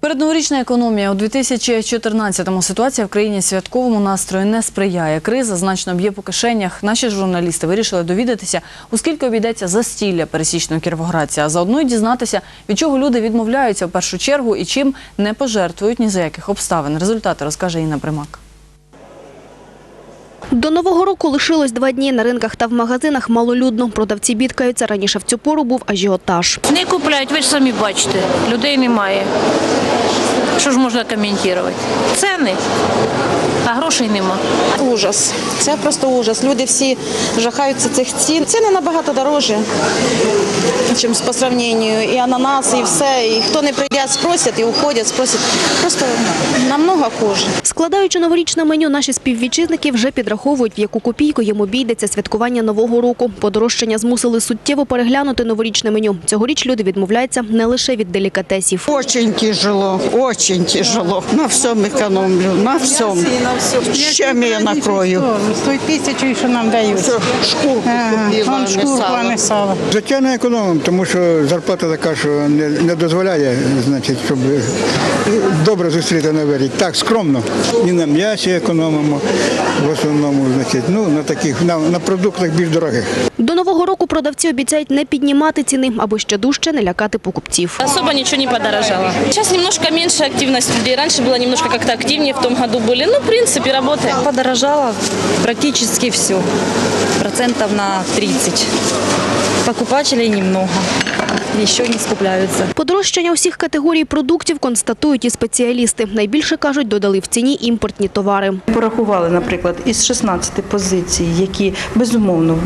Передноворічна економія у 2014-му ситуація в країні святковому настрою не сприяє. Криза значно б'є по кишенях. Наші журналісти вирішили довідатися, у скільки обійдеться застілля пересічного кіровоградця, а заодно й дізнатися, від чого люди відмовляються в першу чергу і чим не пожертвують ні за яких обставин. Результати розкаже Інна Примак. До Нового року лишилось два дні. На ринках та в магазинах малолюдно. Продавці бідкаються. Раніше в цю пору був ажіотаж. Не купляють, ви ж самі бачите, людей немає. Що ж можна коментувати? Ціни, а грошей нема. Ужас. Це просто ужас. Люди всі жахаються цих цін. Ціни набагато дорожче, ніж по сравненню. І ананас, і все. І хто не прийде, спросять, і уходять, спросять. Просто намного хуже. Складаючи новорічне меню, наші співвітчизники вже підраховують, в яку копійку їм обійдеться святкування Нового року. Подорожчання змусили суттєво переглянути новорічне меню. Цьогоріч люди відмовляються не лише від делікатесів. Очень тяжело, очень тяжело. На всем экономлю, на всем. С чем я накрою? Стоїть тисячу, і що нам дають. Шкурку купила, а не сало. Життя не економимо, тому що зарплата така, що не, не дозволяє, значить, щоб добре зустріти новий рік. Так, скромно. І на м'ясі економимо в основному, значить, ну, на таких, на, на продуктах більш дорогих. До Нового року продавці обіцяють не піднімати ціни, аби ще дужче не лякати покупців. Особо ничего не подорожало. Сейчас немножко меньше активность людей. Раньше было немножко как-то активнее, в том году были. Ну, в принципе, работаем. Подорожало практически все. Процентов на 30. Покупателей немного. Еще не скупляются. Подорожчання усіх категорій продуктів констатують і спеціалісти. Найбільше, кажуть, додали в ціні імпортні товари. Порахували, наприклад, із 16 позицій, які безумовно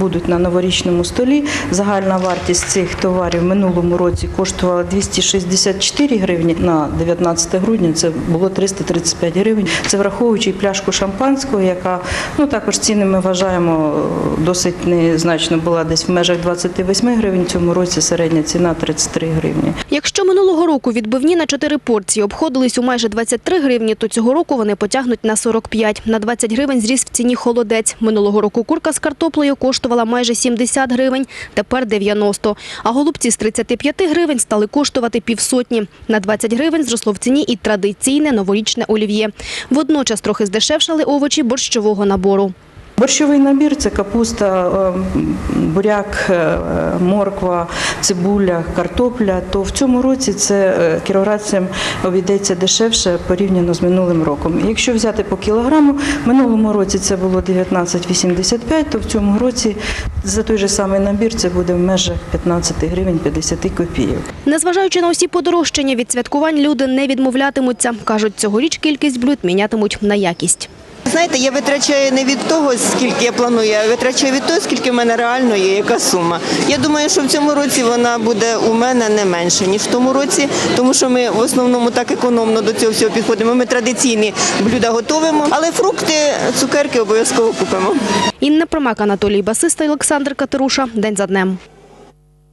будуть на новорічному столі. Загальна вартість цих товарів в минулому році коштувала 264 гривні. На 19 грудня це було 335 гривень. Це враховуючи пляшку шампанського, яка ну також ціни ми вважаємо досить незначно була десь в межах 28 гривень. Цьому році середня ціна 33 гривні. Якщо минулого року відбивні на 4 порції обходились у майже 23 гривні, то цього року вони потягнуть на 45. На 20 гривень зріс в ціні холодець. Минулого року курка з картоплею коштувала майже 70 гривень, тепер 90. А голубці з 35 гривень стали коштувати півсотні. На 20 гривень зросло в ціні і традиційне новорічне олів'є. Водночас трохи здешевшали овочі борщового набору. Борщовий набір це капуста, е, буряк, е, морква, цибуля, картопля. То в цьому році це е, обійдеться дешевше порівняно з минулим роком. Якщо взяти по кілограму, в минулому році це було 19,85, то в цьому році за той же самий набір це буде в межах 15 гривень 50 копійок. Незважаючи на усі подорожчання від святкувань, люди не відмовлятимуться. Кажуть, цьогоріч кількість блюд мінятимуть на якість. Знаєте, я витрачаю не від того, скільки я планую, а витрачаю від того, скільки в мене реально є, яка сума. Я думаю, що в цьому році вона буде у мене не менше, ніж в тому році, тому що ми в основному так економно до цього всього підходимо. Ми традиційні блюда готуємо, але фрукти, цукерки обов'язково купимо. Інна Промак, Анатолій Басиста, Олександр Катеруша. День за днем.